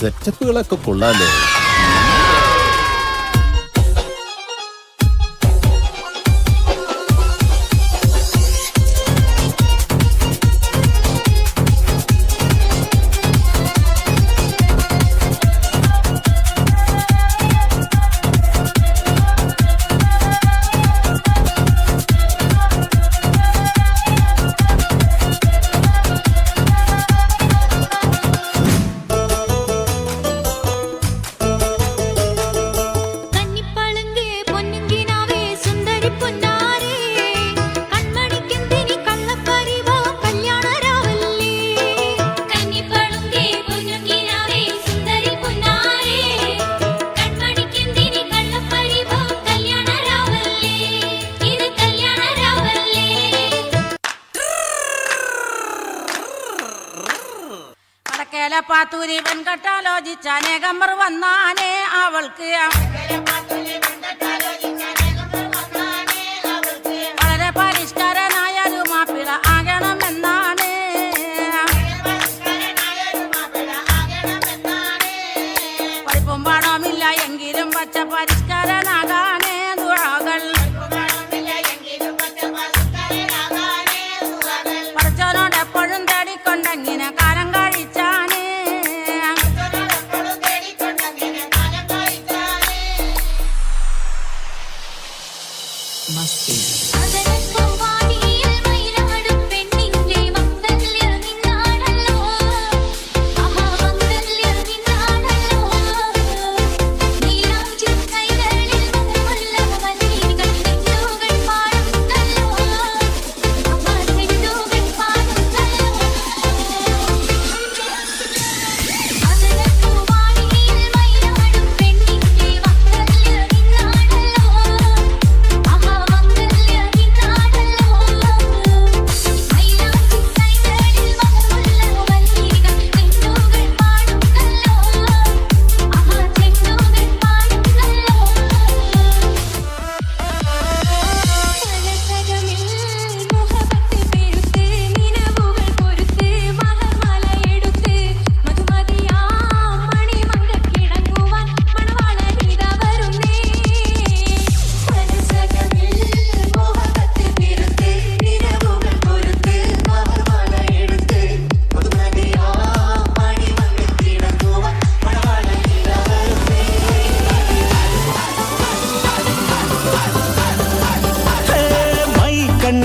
സെറ്റപ്പുകളൊക്കെ കൊള്ളാലോ. വെങ്കലപ്പാത്തൂരി വെങ്കട്ടാലോചിച്ച വന്നാനേ അവൾക്ക് വളരെ പരിഷ്കാരനായ മാപ്പിള ആകണമെന്നാണ്. പഠിപ്പും എങ്കിലും പച്ച പരിഷ്കാരനാകാനേ ദുഴകൾ പഠിച്ചവനോടെപ്പോഴും തേടിക്കൊണ്ടെങ്ങനെ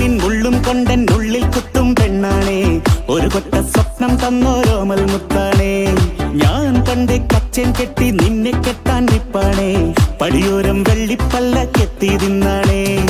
നിൻ ഉള്ളും കൊണ്ടൻ ഉള്ളിൽ കുത്തും പെണ്ണാണേ. ഒരു കൊട്ട സ്വപ്നം തന്നോരോമൽ മുത്താണേ. ഞാൻ കണ്ട് കച്ചൻ കെട്ടി നിന്നെ കെട്ടാൻ നിപ്പാണേ. പടിയോരം വെള്ളിപ്പല്ല കെത്തി തിന്നാണേ.